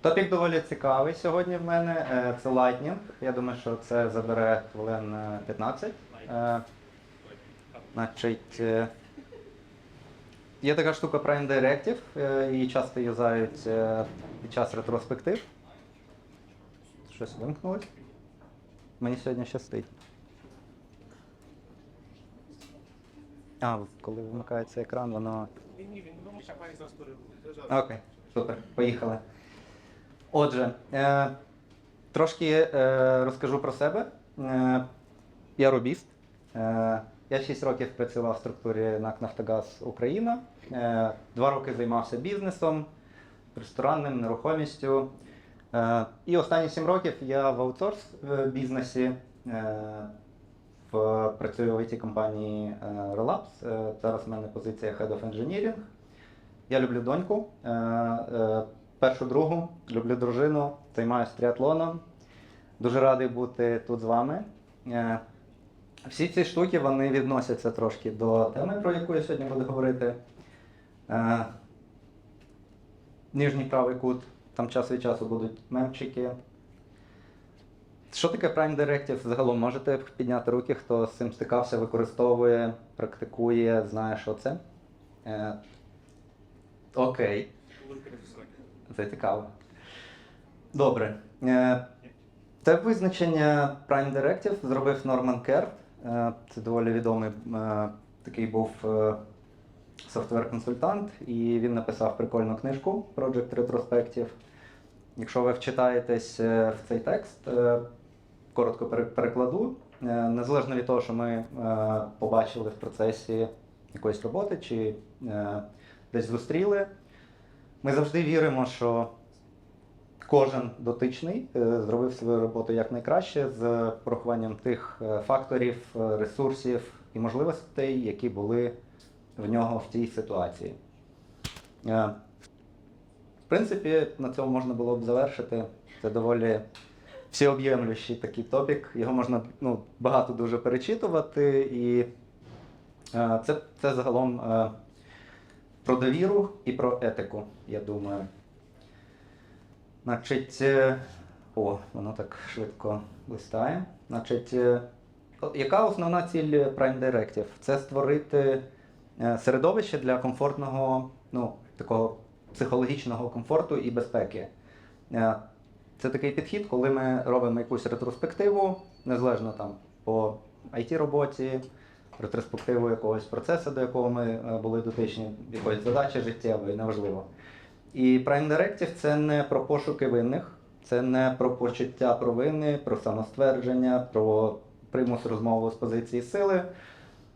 Топік доволі цікавий сьогодні в мене. Е, Це Lightning. Я думаю, що це забере хвилин е, 15. Е, Значить, е, є така штука Directive, е, її часто юзають під час ретроспектив. Щось вимкнулось. Мені сьогодні щастить. А, коли вимикається екран, воно перебуде. Окей, супер, поїхали. Отже, е, трошки е, розкажу про себе. Е, я робіст. Е, я 6 років працював в структурі НАК Нафтогаз Україна. Е, два роки займався бізнесом, ресторанним, нерухомістю. Е, і останні 7 років я в аутсорс е, бізнесі. Е, в, працюю в it компанії е, Relapse. Е, зараз в мене позиція Head of Engineering. Я люблю доньку, е, е, першу другу, люблю дружину, займаюся тріатлоном. Дуже радий бути тут з вами. Е, всі ці штуки вони відносяться трошки до теми, про яку я сьогодні буду говорити. Е, нижній правий кут, там час від часу будуть мемчики. Що таке Prime Directive загалом? Можете підняти руки, хто з цим стикався, використовує, практикує, знає, що це? Е, окей. Це цікаво. Добре. Е, Це визначення Prime Directive зробив Норман Керт. Е, Це доволі відомий е, такий був софтвер-консультант, і він написав прикольну книжку Project Retrospective. Якщо ви вчитаєтесь в цей текст, коротко перекладу. Незалежно від того, що ми побачили в процесі якоїсь роботи чи десь зустріли, ми завжди віримо, що кожен дотичний е, зробив свою роботу якнайкраще з порахуванням тих е, факторів, е, ресурсів і можливостей, які були в нього в цій ситуації. В принципі, на цьому можна було б завершити. Це доволі всеоб'ємлющий такий топік. Його можна ну, багато дуже перечитувати, і це, це загалом про довіру і про етику, я думаю. Значить, е, о, воно так швидко листає. Значить, е, яка основна ціль Prime Directive? Це створити е, середовище для комфортного, ну, такого психологічного комфорту і безпеки. Це такий підхід, коли ми робимо якусь ретроспективу, незалежно там по IT-роботі, ретроспективу якогось процесу, до якого ми е, були дотичні, якоїсь задачі життєвої, неважливо. І Prime Directive це не про пошуки винних, це не про почуття провини, про самоствердження, про примус розмови з позиції сили.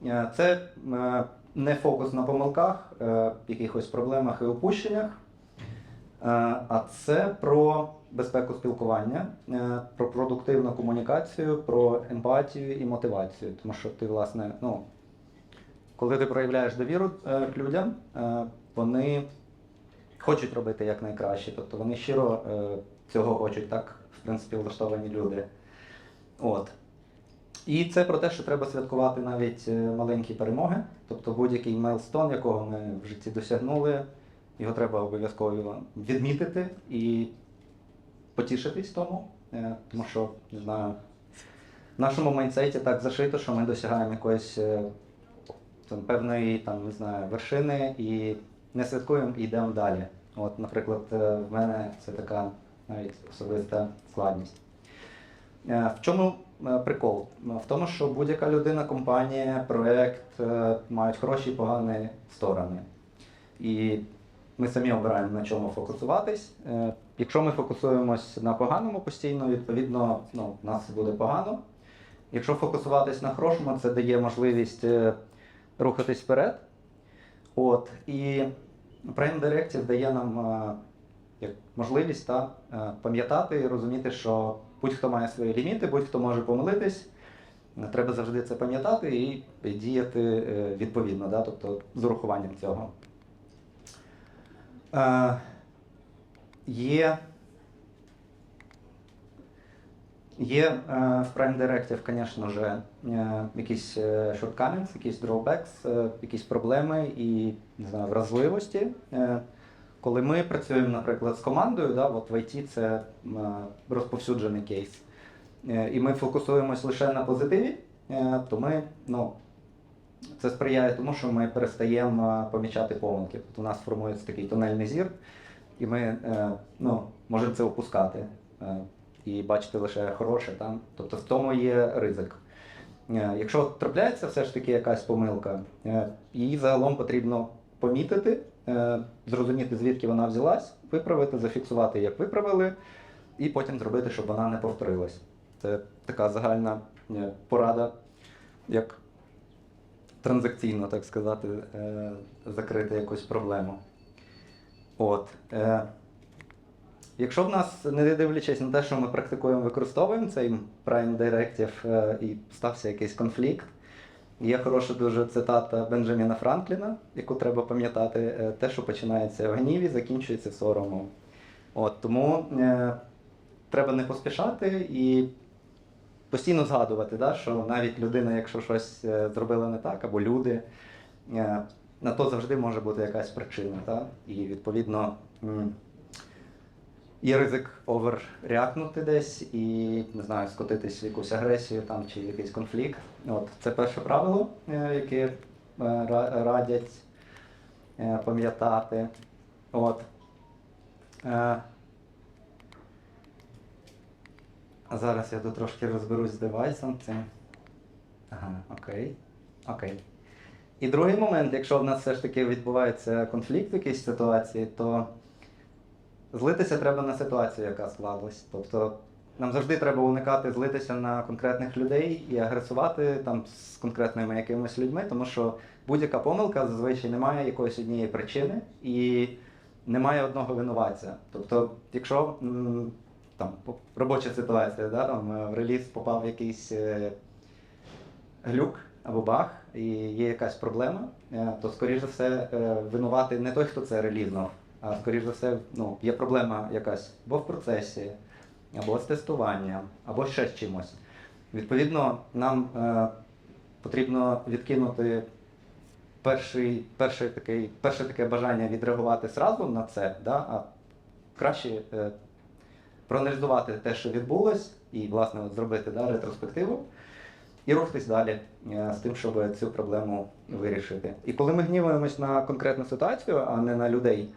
Е, Це е, не фокус на помилках, якихось проблемах і упущеннях, е, а це про безпеку спілкування, е, про продуктивну комунікацію, про емпатію і мотивацію. Тому що ти, власне, ну, коли ти проявляєш довіру е, людям, е, вони хочуть робити якнайкраще. Тобто вони щиро е, цього хочуть, так, в принципі, влаштовані люди. От. І це про те, що треба святкувати навіть е, маленькі перемоги. Тобто будь-який мейлстон, якого ми в житті досягнули, його треба обов'язково відмітити і потішитись тому. Е, Тому що, не знаю, в нашому майнсеті так зашито, що ми досягаємо якоїсь е, там, певної там, не знаю, вершини і не святкуємо і йдемо далі. От, наприклад, е, в мене це така навіть особиста складність. В чому прикол? В тому, що будь-яка людина, компанія, проект е, мають хороші і погані сторони. І ми самі обираємо на чому фокусуватись. Е, Якщо ми фокусуємось на поганому постійно, відповідно, ну, нас буде погано. Якщо фокусуватись на хорошому, це дає можливість е, рухатись вперед. От, і Prime Directive дає нам е, як можливість та, пам'ятати і розуміти, що будь-хто має свої ліміти, будь-хто може помилитись. Треба завжди це пам'ятати і діяти відповідно, да, тобто з урахуванням цього. Е, Є Є е, в Prime Directive, звісно ж, е, якісь е, shortcomings, якісь drawbacks, якісь проблеми і не знаю, вразливості. Коли ми працюємо, наприклад, з командою, да, от в IT це розповсюджений кейс, і ми фокусуємось лише на позитиві, то ми, ну, це сприяє тому, що ми перестаємо помічати помилки. Тобто у нас формується такий тунельний зір, і ми е, ну, можемо це опускати е, і бачити лише хороше там. Тобто в тому є ризик. Е, Якщо трапляється все ж таки якась помилка, її загалом потрібно помітити, зрозуміти, звідки вона взялась, виправити, зафіксувати, як виправили, і потім зробити, щоб вона не повторилась. Це така загальна порада, як транзакційно, так сказати, е, закрити якусь проблему. От. Е, Якщо в нас, не дивлячись на те, що ми практикуємо, використовуємо цей Prime Directive е, і стався якийсь конфлікт, є хороша дуже цитата Бенджаміна Франкліна, яку треба пам'ятати: те, що починається в гніві, закінчується соромом. От, тому е, треба не поспішати і постійно згадувати, да, що навіть людина, якщо щось е, зробила не так, або люди, е, на то завжди може бути якась причина. Да? І відповідно. Є ризик оверреакнути десь і не знаю, скотитись в якусь агресію там чи якийсь конфлікт. От це перше правило, е, яке радять пам'ятати. От. Е, А зараз я тут трошки розберусь з девайсом цим. Ага, окей. Окей. І другий момент, якщо в нас все ж таки відбувається конфлікт в якійсь ситуації, то Злитися треба на ситуацію, яка склалась. Тобто нам завжди треба уникати злитися на конкретних людей і агресувати там з конкретними якимись людьми, тому що будь-яка помилка зазвичай не має якоїсь однієї причини і немає одного винуватця. Тобто, якщо там робоча ситуація, да, там е, в реліз попав якийсь е, глюк або баг, і є якась проблема, е, то скоріш за все винувати не той, хто це релізнув, а скоріш за все, ну, є проблема якась або в процесі, або з тестуванням, або ще з чимось. Відповідно, нам е, потрібно відкинути перший, перший такий, перше таке бажання відреагувати зразу на це, да, а краще е, проаналізувати те, що відбулось, і, власне, от зробити да, ретроспективу. І рухатись далі е, з тим, щоб цю проблему вирішити. І коли ми гніваємось на конкретну ситуацію, а не на людей,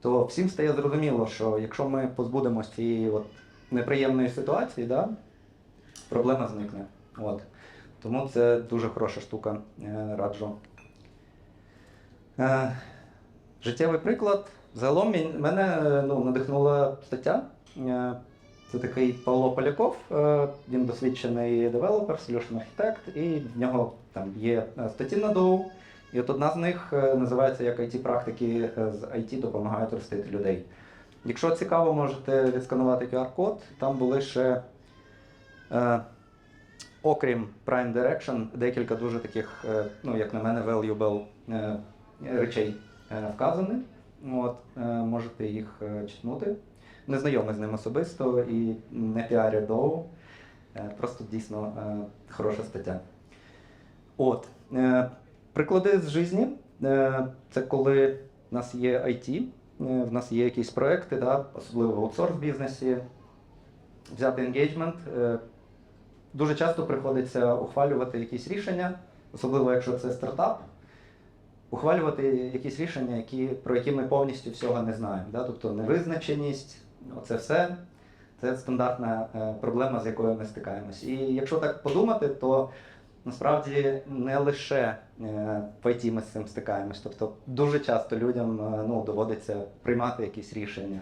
то всім стає зрозуміло, що якщо ми позбудемось цієї от неприємної ситуації, да, проблема зникне. От. Тому це дуже хороша штука, е, раджу. Е, життєвий приклад. Загалом мене ну, надихнула стаття. Е, Це такий Павло Поляков, е, він досвідчений девелопер, solution architect, і в нього там є е, статті на Dow. І от одна з них називається як IT-практики е, з IT допомагають ростити людей. Якщо цікаво, можете відсканувати QR-код. Там були ще, е, окрім Prime Direction, декілька дуже таких, е, ну, як на мене, valuable е, речей е, вказані. От, е, можете їх читнути. Не знайомий з ним особисто і не піарю Dow. Е, Просто дійсно е, хороша стаття. От. Е, Приклади з житті. Це коли в нас є IT, в нас є якісь проекти, да, особливо в аутсорс бізнесі, взяти енгейджмент. Дуже часто приходиться ухвалювати якісь рішення, особливо якщо це стартап, ухвалювати якісь рішення, які, про які ми повністю всього не знаємо. Да? Тобто невизначеність, оце все. Це стандартна е, проблема, з якою ми стикаємось. І якщо так подумати, то насправді не лише е, в IT ми з цим стикаємось. Тобто дуже часто людям е, ну, доводиться приймати якісь рішення.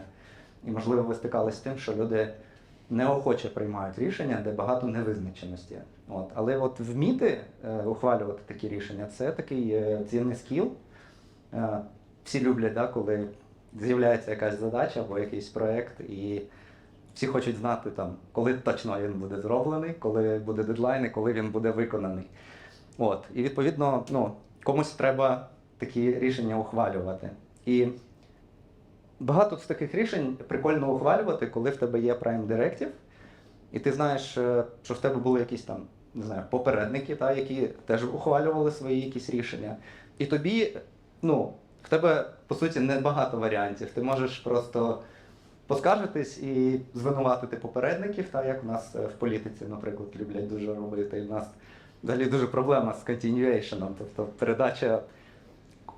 І, можливо, ви стикалися з тим, що люди неохоче приймають рішення, де багато невизначеності. От. Але от вміти ухвалювати такі рішення це такий цінний скіл. Всі люблять, да, коли з'являється якась задача або якийсь проєкт, і всі хочуть знати, там, коли точно він буде зроблений, коли буде дедлайн і коли він буде виконаний. От. І відповідно, ну, комусь треба такі рішення ухвалювати. І багато з таких рішень прикольно ухвалювати, коли в тебе є Prime Directive, і ти знаєш, е, що в тебе були якісь там, не знаю, попередники, та, які теж ухвалювали свої якісь рішення. І тобі, ну, в тебе, по суті, небагато варіантів. Ти можеш просто поскаржитись і звинуватити попередників, так як в нас е, в політиці, наприклад, люблять дуже робити. І в нас взагалі дуже проблема з continuation, тобто передача.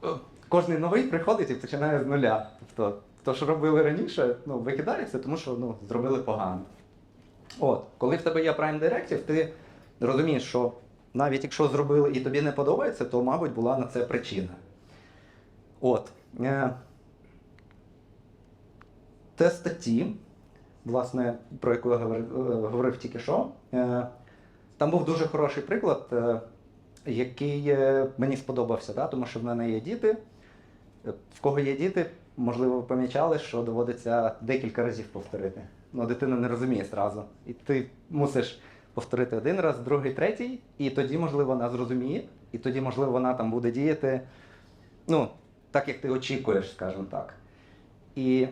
е, Кожний новий приходить і починає з нуля. Тобто, то, що робили раніше, ну, викидається, тому що ну, зробили погано. От, коли в тебе є Prime Directive, ти розумієш, що навіть якщо зробили і тобі не подобається, то, мабуть, була на це причина. От. Е, те статті, власне, про яку я говорив, е, тільки що. Е, там був дуже хороший приклад, який мені сподобався, да? тому що в мене є діти. В кого є діти, можливо, ви помічали, що доводиться декілька разів повторити. Ну, дитина не розуміє зразу. І ти мусиш повторити один раз, другий, третій, і тоді, можливо, вона зрозуміє, і тоді, можливо, вона там буде діяти, ну, так, як ти очікуєш, скажімо так. І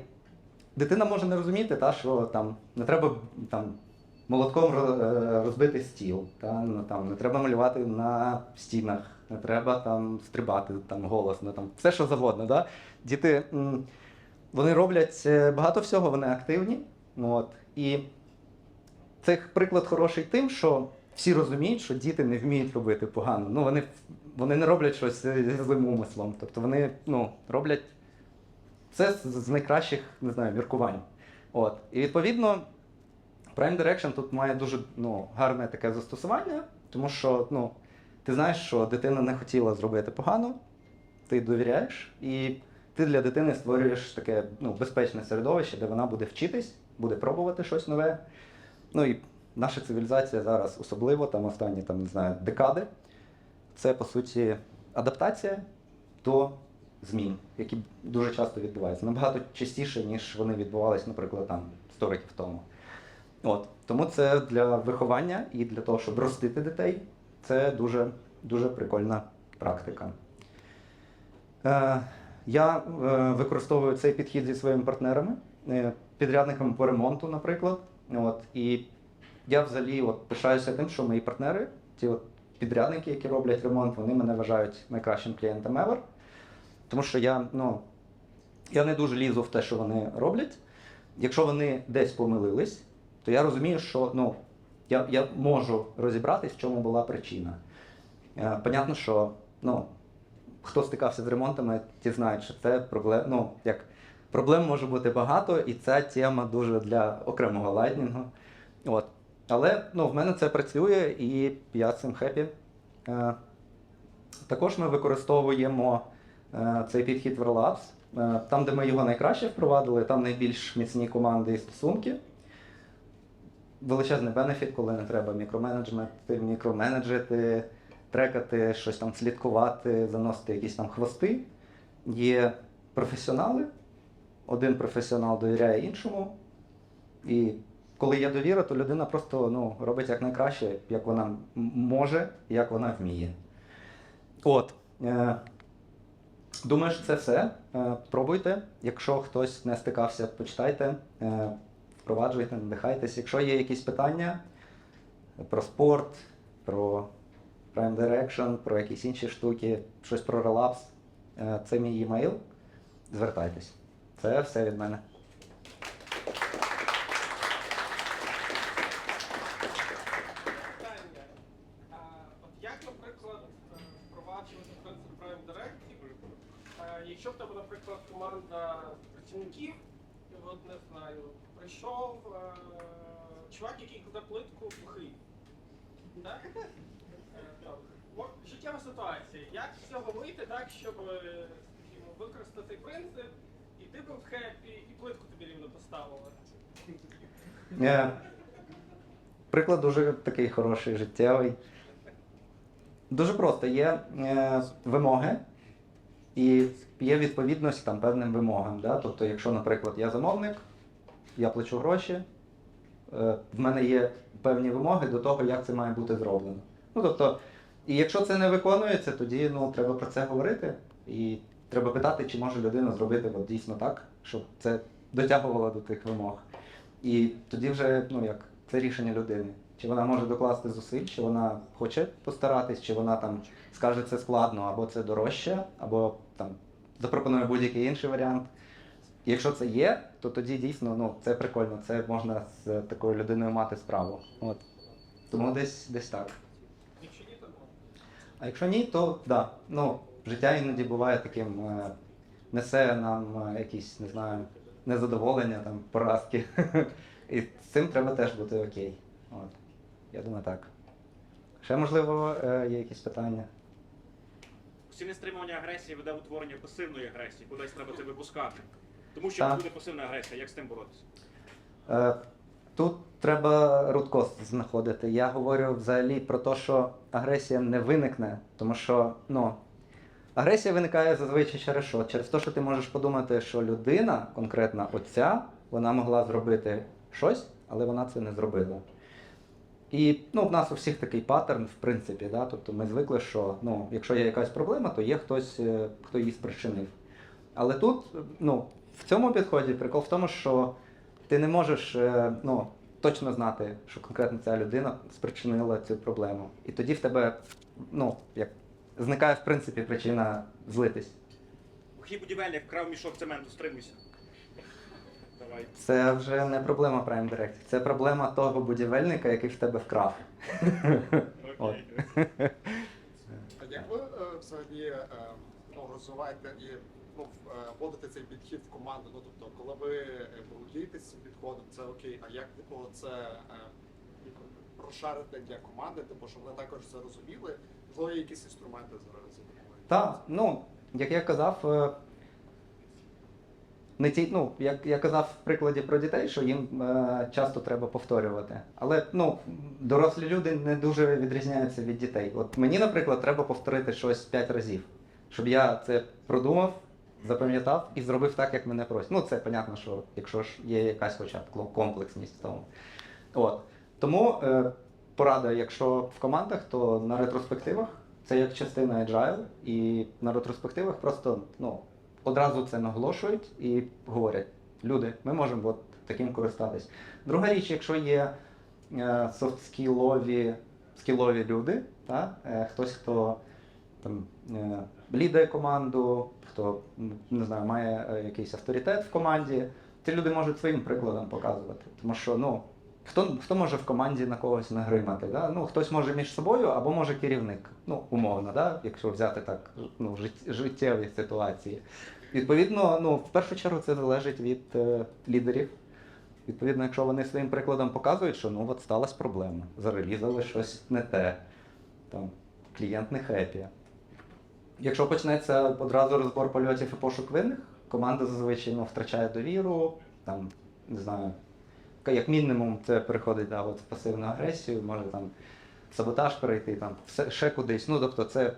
дитина може не розуміти, та, що там не треба там, молотком е, розбити стіл, та, ну, там, не треба малювати на стінах, не треба там стрибати там, голосно, там, все що завгодно. Да? Діти вони роблять е, багато всього, вони активні. Ну, От, і це приклад хороший тим, що всі розуміють, що діти не вміють робити погано. Ну, вони, вони не роблять щось зі злим умислом. Тобто вони ну, роблять це з найкращих не знаю, міркувань. От. І відповідно, Prime Direction тут має дуже ну, гарне таке застосування, тому що ну, ти знаєш, що дитина не хотіла зробити погано, ти довіряєш, і ти для дитини створюєш таке ну, безпечне середовище, де вона буде вчитись, буде пробувати щось нове. Ну і наша цивілізація зараз, особливо там останні там, не знаю, декади, це по суті адаптація до змін, які дуже часто відбуваються. Набагато частіше, ніж вони відбувалися, наприклад, там 100 років тому. От. Тому це для виховання і для того, щоб ростити дітей, це дуже, дуже прикольна практика. Е, я е, використовую цей підхід зі своїми партнерами, е, підрядниками по ремонту, наприклад. От, і я взагалі от, пишаюся тим, що мої партнери, ті от підрядники, які роблять ремонт, вони мене вважають найкращим клієнтом ever. Тому що я, ну, я не дуже лізу в те, що вони роблять. Якщо вони десь помилились, то я розумію, що ну, я, я можу розібратись, в чому була причина. Е, понятно, що ну, хто стикався з ремонтами, ті знають, що це проблем, ну, як, проблем може бути багато, і ця тема дуже для окремого лайтнінгу. От. Але ну, в мене це працює і я цим хеппі. Е, також ми використовуємо е, цей підхід в Relapse. Е, Там, де ми його найкраще впровадили, там найбільш міцні команди і стосунки. Величезний бенефіт, коли не треба мікроменеджмenti, мікроменеджити, трекати, щось там слідкувати, заносити якісь там хвости. Є професіонали, один професіонал довіряє іншому. І коли є довіра, то людина просто ну, робить як найкраще, як вона може, як вона вміє. От. Е, думаю, що це все. Е, пробуйте. Якщо хтось не стикався, почитайте, е, впроваджуйте, надихайтесь. Якщо є якісь питання про спорт, про Prime Direction, про якісь інші штуки, щось про релапс, це мій емейл. Звертайтесь. Це все від мене. Питання. А, От як, наприклад, впроваджувати принцип Prime Directive, е, якщо в тебе, наприклад, команда працівників, от не знаю, прийшов е, чувак, який кладе плитку бухий. Так? Е, так. Життєва ситуація. Як з цього вийти так, щоб використати цей принцип, і ти був хеппі, і плитку тобі рівно поставили? Е, Приклад дуже такий хороший, життєвий. Дуже просто є е, вимоги і є відповідність там певним вимогам. Да? Тобто, якщо, наприклад, я замовник, я плачу гроші, е, в мене є певні вимоги до того, як це має бути зроблено. Ну, тобто, і якщо це не виконується, тоді ну, треба про це говорити. І треба питати, чи може людина зробити от, дійсно так, щоб це дотягувало до тих вимог. І тоді вже ну, як, це рішення людини. Чи вона може докласти зусиль, чи вона хоче постаратись, чи вона там скаже це складно, або це дорожче, або там запропоную будь-який інший варіант. Якщо це є, то тоді дійсно ну, це прикольно, це можна з такою людиною мати справу. От. Тому десь, десь так. Якщо ні, то. А якщо ні, то да. Ну, життя іноді буває таким, е, несе нам е, якісь, не знаю, незадоволення, там, поразки. І з цим треба теж бути окей. От. Я думаю, так. Ще, можливо, е, є якісь питання. Постійне стримування агресії веде утворення пасивної агресії, кудись треба це випускати. Тому що буде пасивна агресія, як з тим боротися? Е, Тут треба рудкос знаходити. Я говорю взагалі про те, що агресія не виникне, тому що ну, агресія виникає зазвичай через що? Через те, що ти можеш подумати, що людина, конкретна оця, вона могла зробити щось, але вона це не зробила. І ну, в нас у всіх такий паттерн, в принципі, да? тобто ми звикли, що ну, якщо є якась проблема, то є хтось, е, хто її спричинив. Але тут, ну, в цьому підході прикол в тому, що ти не можеш е, ну, точно знати, що конкретно ця людина спричинила цю проблему. І тоді в тебе ну, як, зникає в принципі причина злитись. Хліб будівельник вкрав мішок цементу, стримуйся. Давай. Це вже не проблема Prime Direct, це проблема того будівельника, який в тебе вкрав. От. А як ви е, взагалі е, ну, розвиваєте і ну, е, вводите цей підхід в команду? Ну тобто, коли ви е, володієте цим підходом, це окей. А як типу це розшарити для команди, типу, щоб вони також це розуміли? Можливо, якісь інструменти зараз? Так, ну, як я казав, не ті, ну, як я казав в прикладі про дітей, що їм е, часто треба повторювати. Але ну, дорослі люди не дуже відрізняються від дітей. От мені, наприклад, треба повторити щось 5 разів, щоб я це продумав, запам'ятав і зробив так, як мене просять. Ну, це понятно, що якщо ж є якась хоча б комплексність в тому. От. Тому е, порада, якщо в командах, то на ретроспективах це як частина agile, і на ретроспективах просто ну, одразу це наголошують і говорять: люди, ми можемо от таким користатись. Друга річ, якщо є е, софтскілові скілові люди, та, е, хтось, хто там е, лідає команду, хто не знаю, має якийсь авторитет в команді, ті люди можуть своїм прикладом показувати. Тому що ну, хто, хто може в команді на когось нагримати? Да? Ну, хтось може між собою або може керівник. Ну, умовно, да? якщо взяти так ну, жит- життєві ситуації. Відповідно, ну, в першу чергу це залежить від е, лідерів. Відповідно, якщо вони своїм прикладом показують, що ну от сталася проблема, зарелізали щось не те, там, клієнт не хепі. Якщо почнеться одразу розбор польотів і пошук винних, команда зазвичай ну, втрачає довіру, там, не знаю, як мінімум це переходить да, от, в пасивну агресію, може там саботаж перейти, там, все, ще кудись. Ну, тобто, це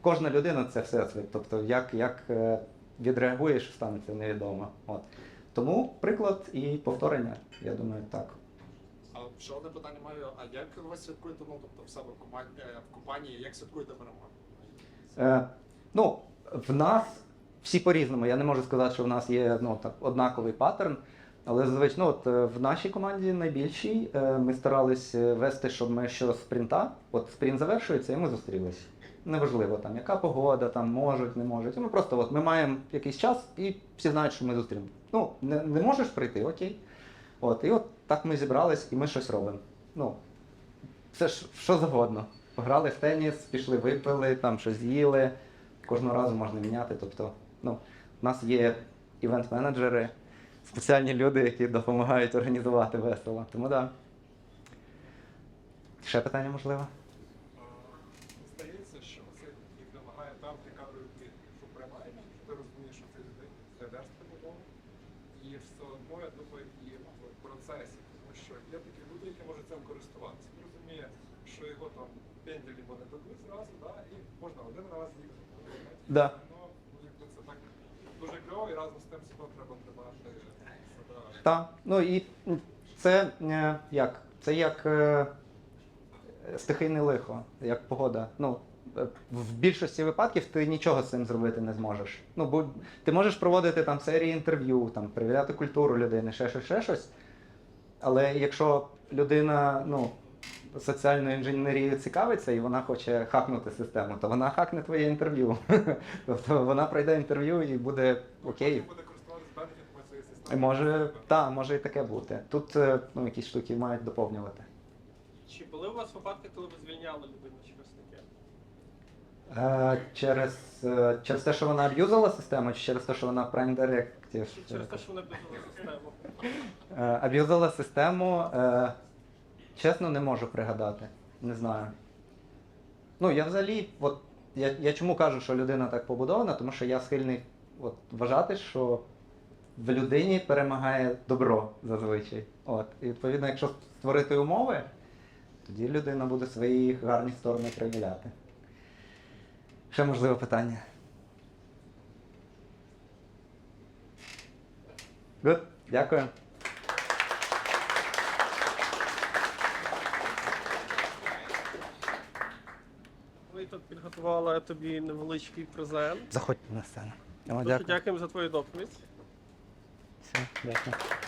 кожна людина це все. Тобто, як, як е, відреагуєш, станеться невідомо. От. Тому приклад і повторення, я думаю, так. А ще одне питання маю: а як ви святкуєте ну, тобто в себе в в компанії, як святкуєте перемогу? Е, ну, в нас всі по-різному. Я не можу сказати, що в нас є ну, так, однаковий паттерн. Але зазвичай ну, от, е, в нашій команді найбільшій е, ми старались е, вести, щоб ми що спринта, от спринт завершується, і ми зустрілись. Неважливо, там, яка погода, там можуть, не можуть. Ми просто от, ми маємо якийсь час і всі знають, що ми зустрінемо. Ну, не, не можеш прийти, окей. От, і от так ми зібрались і ми щось робимо. Ну, це ж що завгодно. Пограли в теніс, пішли, випили, там щось з'їли. Кожного разу можна міняти. Тобто, ну, у нас є івент-менеджери, спеціальні люди, які допомагають організувати весело. Тому так. Да. Ще питання можливо? Здається, що це їх вимагає там, де кадровий плід, що приймає, що ти розумієш, що це ведеш побудову. І все одно, я думаю, і в процесі, тому що є такі люди, які можуть цим користуватися. Він розуміє, що його там пенделі вони дадуть зразу, да, і можна один раз їх Да. Ну, якби це так дуже кльово, і разом з тим себе треба тримати себе. Так. Ну і це е, як? Це як е, стихійне лихо, як погода. Ну, е, в більшості випадків ти нічого з цим зробити не зможеш. Ну, бо ти можеш проводити там серії інтерв'ю, там, перевіряти культуру людини, ще щось, ще щось. Але якщо людина ну, соціальною інженерією цікавиться і вона хоче хакнути систему, то вона хакне твоє інтерв'ю. тобто вона пройде інтерв'ю і буде окей. Потім буде користуватися бенефітами цієї системи. Може, та, може і таке бути. Тут е, ну, якісь штуки мають доповнювати. Чи були у вас випадки, коли ви звільняли людину щось таке? Е, через, е, через те, що вона аб'юзала систему, чи через те, що вона Prime Directive? Чи через те, що вони бюджетну систему? Е, Аб'юзала систему. Е, чесно, не можу пригадати. Не знаю. Ну, я взагалі, от я, я чому кажу, що людина так побудована, тому що я схильний от, вважати, що в людині перемагає добро зазвичай. От. І відповідно, якщо створити умови, тоді людина буде свої гарні сторони проявляти. Ще можливе питання. Good. Дякую. Ми тут підготували тобі невеличкий презент. Заходьте на сцену. О, Дуже дякую. дякуємо за твою доповідь. Все, дякую.